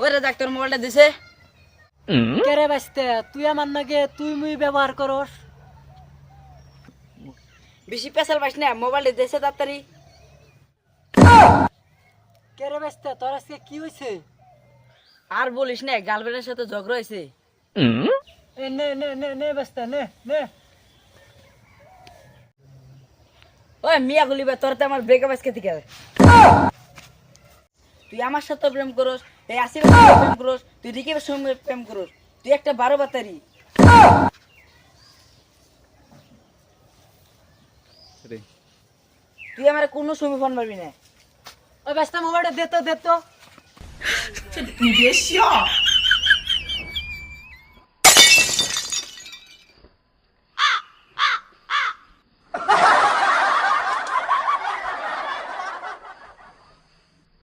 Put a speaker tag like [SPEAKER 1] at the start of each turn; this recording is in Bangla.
[SPEAKER 1] ওই রে ডাক্তার মোবাইলটা দিছে।
[SPEAKER 2] কেরে বাঁচতে? তুই আমার নাকি তুই মুই ব্যবহার করস।
[SPEAKER 1] বেশি পেশাল পাইস না মোবাইলটা দিছে তাড়াতাড়ি।
[SPEAKER 2] কেরে বাঁচতে তোর আজকে কি হয়েছে
[SPEAKER 1] আর বলিস না গার্লফ্রেন্ডের সাথে ঝগড়া হয়েছে
[SPEAKER 2] এ নে নে নে নে বাঁচতে নে নে।
[SPEAKER 1] ওই মিয়া গুলিবে তোর তো আমার ব্রেকআপ আজকে থেকে। তুই আমার সাথে প্রেম করস এই আসির প্রেম করস তুই রিকিবের সঙ্গে প্রেম করস তুই একটা বারো বাতারি। তুই আমার কোনো সময় ফোন পারবি না।
[SPEAKER 2] ওই ব্যস্ত মোবাইলটা দে তো দে তো।
[SPEAKER 3] বেশি